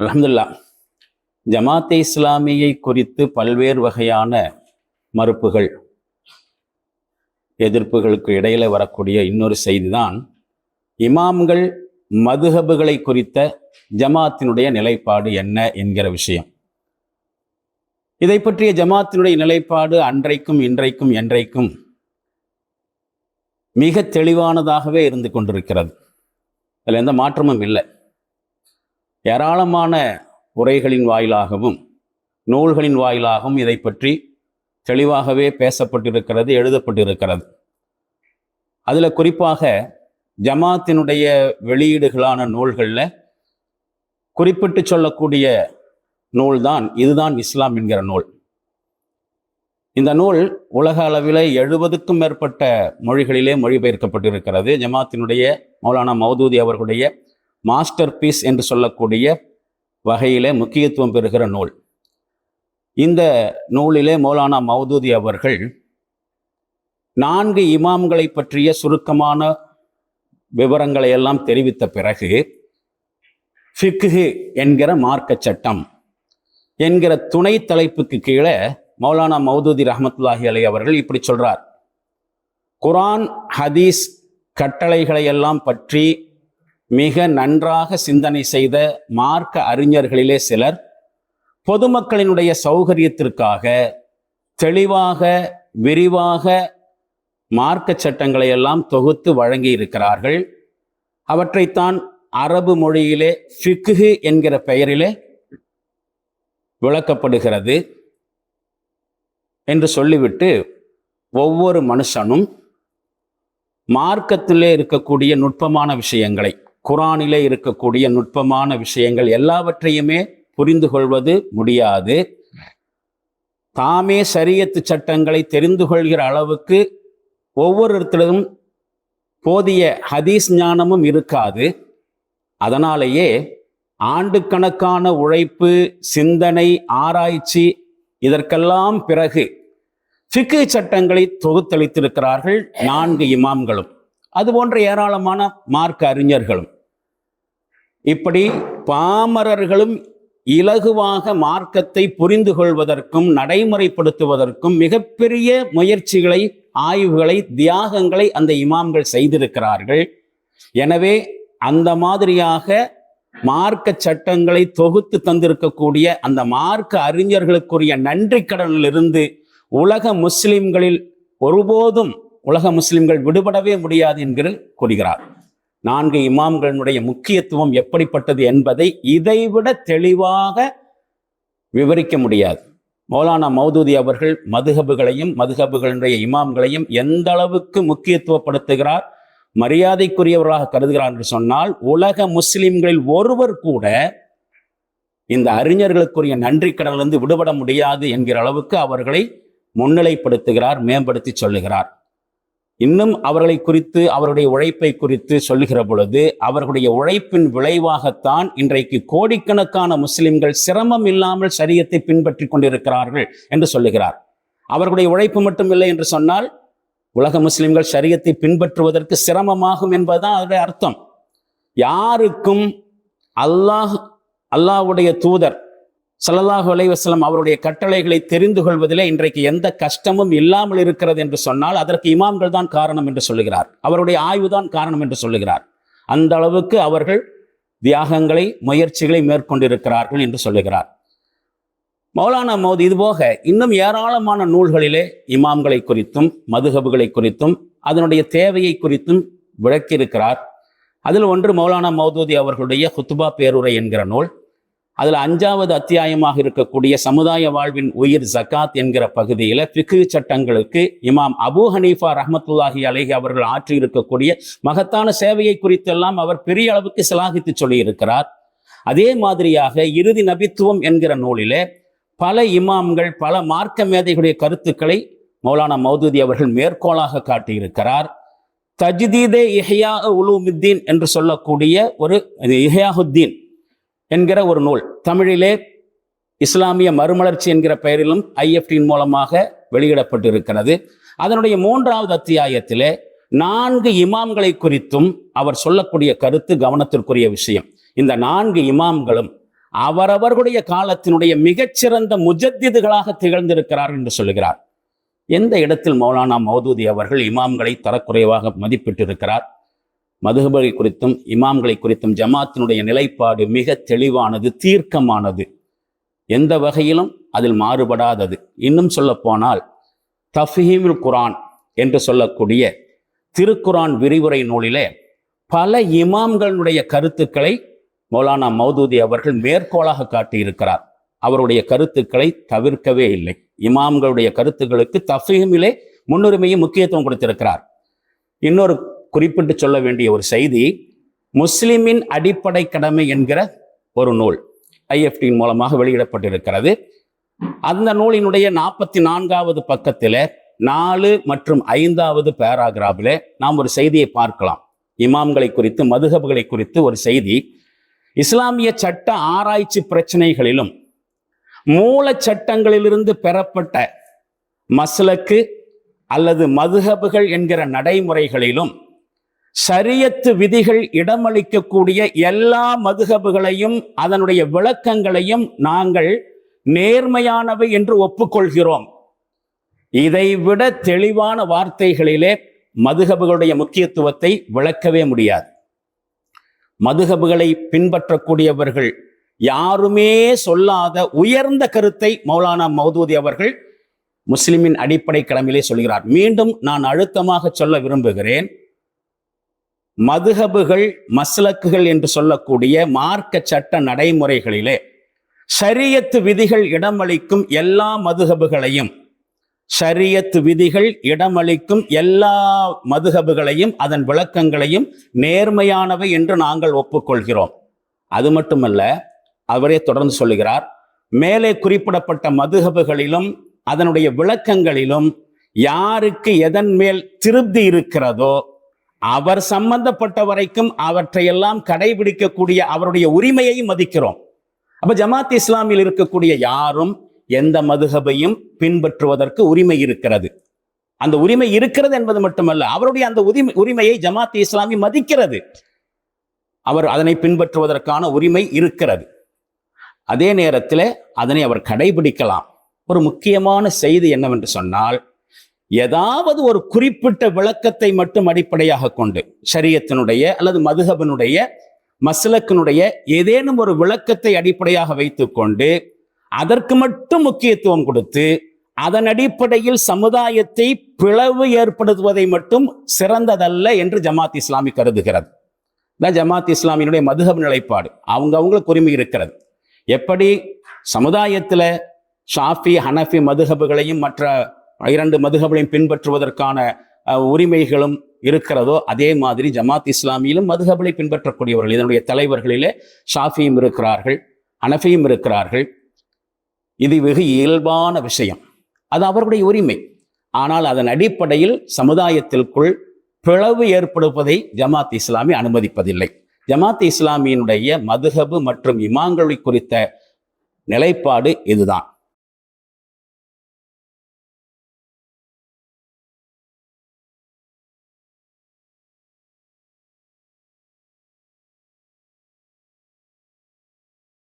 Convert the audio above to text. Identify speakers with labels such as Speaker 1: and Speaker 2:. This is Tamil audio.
Speaker 1: அலமதுல்லா ஜமாத்தே இஸ்லாமியை குறித்து பல்வேறு வகையான மறுப்புகள் எதிர்ப்புகளுக்கு இடையில் வரக்கூடிய இன்னொரு செய்திதான் இமாம்கள் மதுஹபுகளை குறித்த ஜமாத்தினுடைய நிலைப்பாடு என்ன என்கிற விஷயம். இதை பற்றிய ஜமாத்தினுடைய நிலைப்பாடு அன்றைக்கும் இன்றைக்கும் என்றைக்கும் மிக தெளிவானதாகவே இருந்து கொண்டிருக்கிறது. அதில் எந்த மாற்றமும் இல்லை. ஏராளமான உரைகளின் வாயிலாகவும் நூல்களின் வாயிலாகவும் இதை பற்றி தெளிவாகவே பேசப்பட்டிருக்கிறது எழுதப்பட்டிருக்கிறது. அதில் குறிப்பாக ஜமாத்தினுடைய வெளியீடுகளான நூல்களில் குறிப்பிட்டு சொல்லக்கூடிய நூல்தான் இதுதான் இஸ்லாம் என்கிற நூல். இந்த நூல் உலக அளவில் எழுபதுக்கும் மேற்பட்ட மொழிகளிலே மொழிபெயர்க்கப்பட்டிருக்கிறது. ஜமாத்தினுடைய மௌலானா மௌதூதி அவர்களுடைய மாஸ்டர் பீஸ் என்று சொல்லக்கூடிய வகையிலே முக்கியத்துவம் பெறுகிற நூல். இந்த நூலிலே மௌலானா மௌதூதி அவர்கள் நான்கு இமாம்களை பற்றிய சுருக்கமான விவரங்களை எல்லாம் தெரிவித்த பிறகு ஃபிக்ஹு என்கிற மார்க்க சட்டம் என்கிற துணை தலைப்புக்கு கீழே மௌலானா மௌதூதி ரஹமத்துல்லாஹி அலை அவர்கள் இப்படி சொல்றார். குரான் ஹதீஸ் கட்டளைகளை எல்லாம் பற்றி மிக நன்றாக சிந்தனை செய்த மார்க்க அறிஞர்களிலே சிலர் பொதுமக்களினுடைய சௌகரியத்திற்காக தெளிவாக விரிவாக மார்க்க சட்டங்களை எல்லாம் தொகுத்து வழங்கி இருக்கிறார்கள் அவற்றைத்தான் அரபு மொழியிலே ஃபிக்ஹு என்கிற பெயரிலே விளக்கப்படுகிறது என்று சொல்லிவிட்டு ஒவ்வொரு மனுஷனும் மார்க்கத்திலே இருக்கக்கூடிய நுட்பமான விஷயங்களை குரானிலே இருக்கக்கூடிய நுட்பமான விஷயங்கள் எல்லாவற்றையுமே புரிந்து கொள்வது முடியாது. தாமே சரியத்து சட்டங்களை தெரிந்து கொள்கிற அளவுக்கு ஒவ்வொருத்தரும் போதிய ஹதீஸ் ஞானமும் இருக்காது. அதனாலேயே ஆண்டுக்கணக்கான உழைப்பு சிந்தனை ஆராய்ச்சி இதற்கெல்லாம் பிறகு ஃபிக்கு சட்டங்களை தொகுத்தளித்திருக்கிறார்கள் நான்கு இமாம்களும். அதுபோன்ற ஏராளமான மார்க்க அறிஞர்களும். இப்படி பாமரர்களும் இலகுவாக மார்க்கத்தை புரிந்து கொள்வதற்கும் நடைமுறைப்படுத்துவதற்கும் மிகப்பெரிய முயற்சிகளை ஆய்வுகளை தியாகங்களை அந்த இமாம்கள் செய்திருக்கிறார்கள். எனவே அந்த மாதிரியாக மார்க்க சட்டங்களை தொகுத்து தந்திருக்கக்கூடிய அந்த மார்க்க அறிஞர்களுக்குரிய நன்றி கடனிலிருந்து உலக முஸ்லிம்களில் ஒருபோதும் உலக முஸ்லிம்கள் விடுபடவே முடியாது என்கிற கூறுகிறார். நான்கு இமாம்களினுடைய முக்கியத்துவம் எப்படிப்பட்டது என்பதை இதைவிட தெளிவாக விவரிக்க முடியாது. மௌலானா மௌதூதி அவர்கள் மதுகபுகளையும் மதுகபுகளினுடைய இமாம்களையும் எந்த அளவுக்கு முக்கியத்துவப்படுத்துகிறார் மரியாதைக்குரியவர்களாக கருதுகிறார் என்று சொன்னால் உலக முஸ்லிம்களில் ஒருவர் கூட இந்த அறிஞர்களுக்குரிய நன்றி கடலிருந்து விடுபட முடியாது என்கிற அளவுக்கு அவர்களை முன்னிலைப்படுத்துகிறார் மேம்படுத்தி சொல்லுகிறார். இன்னும் அவர்களை குறித்து அவருடைய உழைப்பை குறித்து சொல்லுகிற பொழுது அவர்களுடைய உழைப்பின் விளைவாகத்தான் இன்றைக்கு கோடிக்கணக்கான முஸ்லிம்கள் சிரமம் இல்லாமல் சரியத்தை பின்பற்றி கொண்டிருக்கிறார்கள் என்று சொல்லுகிறார். அவர்களுடைய உழைப்பு மட்டும் இல்லை என்று சொன்னால் உலக முஸ்லிம்கள் சரியத்தை பின்பற்றுவதற்கு சிரமமாகும் என்பதுதான் அதனுடைய அர்த்தம். யாருக்கும் அல்லாஹ் அல்லாஹ்வுடைய தூதர் ஸல்லல்லாஹு அலைஹி அவருடைய கட்டளைகளை தெரிந்து கொள்வதிலே இன்றைக்கு எந்த கஷ்டமும் இல்லாமல் இருக்கிறது என்று சொன்னால் அதற்கு இமாம்கள் தான் காரணம் என்று சொல்லுகிறார். அவருடைய ஆய்வு தான் காரணம் என்று சொல்லுகிறார். அந்த அளவுக்கு அவர்கள் தியாகங்களை முயற்சிகளை மேற்கொண்டிருக்கிறார்கள் என்று சொல்லுகிறார். மௌலானா மௌத் இதுபோக இன்னும் ஏராளமான நூல்களிலே இமாம்களை குறித்தும் மதுகபுகளை குறித்தும் அதனுடைய தேவையை குறித்தும் விளக்கியிருக்கிறார். அதில் ஒன்று மௌலானா மௌதூதி அவர்களுடைய ஹுத்துபா பேருரை என்கிற நூல். அதில் அஞ்சாவது அத்தியாயமாக இருக்கக்கூடிய சமுதாய வாழ்வின் உயிர் ஜக்காத் என்கிற பகுதியில் ஃபிக்கு சட்டங்களுக்கு இமாம் அபூ ஹனீஃபா ரஹமத்துல்லாஹி அலேஹி அவர்கள் ஆற்றி இருக்கக்கூடிய மகத்தான சேவையை குறித்தெல்லாம் அவர் பெரிய அளவுக்கு சிலாகித்து சொல்லியிருக்கிறார். அதே மாதிரியாக இறுதி நபித்துவம் என்கிற நூலிலே பல இமாம்கள் பல மார்க்க மேதைகளுடைய கருத்துக்களை மௌலானா மௌதூதி அவர்கள் மேற்கோளாக காட்டியிருக்கிறார். தஜ்தீதே இஹ்யா உலூமுத்தீன் என்று சொல்லக்கூடிய ஒரு இஹ்யாஹுத்தீன் என்கிற ஒரு நூல். தமிழிலே இஸ்லாமிய மறுமலர்ச்சி என்கிற பெயரிலும் ஐஎஃப்டியின் மூலமாக வெளியிடப்பட்டிருக்கிறது. அதனுடைய மூன்றாவது அத்தியாயத்திலே நான்கு இமாம்களை குறித்தும் அவர் சொல்லக்கூடிய கருத்து கவனத்திற்குரிய விஷயம். இந்த நான்கு இமாம்களும் அவரவர்களுடைய காலத்தினுடைய மிகச்சிறந்த முஜத்திதுகளாக திகழ்ந்திருக்கிறார் என்று சொல்லுகிறார். எந்த இடத்தில் மௌலானா மௌதூதி அவர்கள் இமாம்களை தரக்குறைவாக மதிப்பிட்டிருக்கிறார்? மதுகபை குறித்தும் இமாம்களை குறித்தும் ஜமாத்தினுடைய நிலைப்பாடு மிக தெளிவானது தீர்க்கமானது. எந்த வகையிலும் அதில் மாறுபடாதது. இன்னும் சொல்லப்போனால் தஃஹீமுல் குரான் என்று சொல்லக்கூடிய திருக்குரான் விரிவுரை நூலிலே பல இமாம்களுடைய கருத்துக்களை மௌலானா மௌதூதி அவர்கள் மேற்கோளாக காட்டியிருக்கிறார். அவருடைய கருத்துக்களை தவிர்க்கவே இல்லை. இமாம்களுடைய கருத்துக்களுக்கு தஃஹீமிலே முன்னுரிமையும் முக்கியத்துவம் கொடுத்திருக்கிறார். இன்னொரு குறிப்பிட்டு சொல்ல வேண்டிய ஒரு செய்தி முஸ்லிமின் அடிப்படை கடமை என்கிற ஒரு நூல் ஐஎஃப்டியின் மூலமாக வெளியிடப்பட்டிருக்கிறது. அந்த நூலினுடைய நாற்பத்தி நான்காவது பக்கத்தில் நாலு மற்றும் ஐந்தாவது பேராகிராஃபில் நாம் ஒரு செய்தியை பார்க்கலாம். இமாம்களை குறித்து மதுகபுகளை குறித்து ஒரு செய்தி. இஸ்லாமிய சட்ட ஆராய்ச்சி பிரச்சனைகளிலும் மூல சட்டங்களிலிருந்து பெறப்பட்ட மஸ்லக்கு அல்லது மதுஹபுகள் என்கிற நடைமுறைகளிலும் சரியத்து விதிகள் இடமளிக்கக்கூடிய எல்லா மதுகபுகளையும் அதனுடைய விளக்கங்களையும் நாங்கள் நேர்மையானவை என்று ஒப்புக்கொள்கிறோம். இதைவிட தெளிவான வார்த்தைகளிலே மதுகபுகளுடைய முக்கியத்துவத்தை விளக்கவே முடியாது. மதுகபுகளை பின்பற்றக்கூடியவர்கள் யாருமே சொல்லாத உயர்ந்த கருத்தை மௌலானா மௌதூதி அவர்கள் முஸ்லிமின் அடிப்படை கடமையிலே சொல்கிறார். மீண்டும் நான் அழுத்தமாக சொல்ல விரும்புகிறேன். மதுஹபுகள் மஸ்லக்குகள் என்று சொல்லக்கூடிய மார்க்க சட்ட நடைமுறைகளிலே ஷரியத்து விதிகள் இடமளிக்கும் எல்லா மதுஹபுகளையும் ஷரியத்து விதிகள் இடமளிக்கும் எல்லா மதுஹபுகளையும் அதன் விளக்கங்களையும் நேர்மையானவை என்று நாங்கள் ஒப்புக்கொள்கிறோம். அது மட்டுமல்ல அவரே தொடர்ந்து சொல்லுகிறார் மேலே குறிப்பிடப்பட்ட மதுஹபுகளிலும் அதனுடைய விளக்கங்களிலும் யாருக்கு எதன் மேல் திருப்தி இருக்கிறதோ அவர் சம்பந்தப்பட்ட வரைக்கும் அவற்றையெல்லாம் கடைபிடிக்கக்கூடிய அவருடைய உரிமையையும் மதிக்கிறோம். அப்ப ஜமாத் இஸ்லாமில் இருக்கக்கூடிய யாரும் எந்த மதுகபையும் பின்பற்றுவதற்கு உரிமை இருக்கிறது. அந்த உரிமை இருக்கிறது என்பது மட்டுமல்ல அவருடைய அந்த உரிமை உரிமையை ஜமாத் இஸ்லாமி மதிக்கிறது. அவர் அதனை பின்பற்றுவதற்கான உரிமை இருக்கிறது. அதே நேரத்தில் அதனை அவர் கடைபிடிக்கலாம். ஒரு முக்கியமான செய்தி என்னவென்று சொன்னால் ஏதாவது ஒரு குறிப்பிட்ட விளக்கத்தை மட்டும் அடிப்படையாக கொண்டு சரியத்தினுடைய அல்லது மதுகபனுடைய மஸ்லக்கினுடைய ஏதேனும் ஒரு விளக்கத்தை அடிப்படையாக வைத்துக்கொண்டு அதற்கு மட்டும் முக்கியத்துவம் கொடுத்து அதன் அடிப்படையில் சமுதாயத்தை பிளவு ஏற்படுத்துவதை மட்டும் சிறந்ததல்ல என்று ஜமாத் இஸ்லாமி கருதுகிறது. தான் ஜமாத் இஸ்லாமியினுடைய மதுகப நிலைப்பாடு. அவங்க அவங்களுக்கு உரிமை இருக்கிறது. எப்படி? சமுதாயத்தில் ஷாஃபி ஹனஃபி மதுகபுகளையும் மற்ற இரண்டு மதுஹபுகளையும் பின்பற்றுவதற்கான உரிமைகளும் இருக்கிறதோ அதே மாதிரி ஜமாத் இஸ்லாமியிலும் மதுகபலை பின்பற்றக்கூடியவர்கள் இதனுடைய தலைவர்களிலே ஷாஃபியும் இருக்கிறார்கள் அனஃபியும் இருக்கிறார்கள். இது வெகு இயல்பான விஷயம். அது அவர்களுடைய உரிமை. ஆனால் அதன் அடிப்படையில் சமுதாயத்திற்குள் பிளவு ஏற்படுவதை ஜமாத் இஸ்லாமி அனுமதிப்பதில்லை. ஜமாத் இஸ்லாமியினுடைய மதுஹபு மற்றும் இமாங்களை குறித்த நிலைப்பாடு இதுதான்.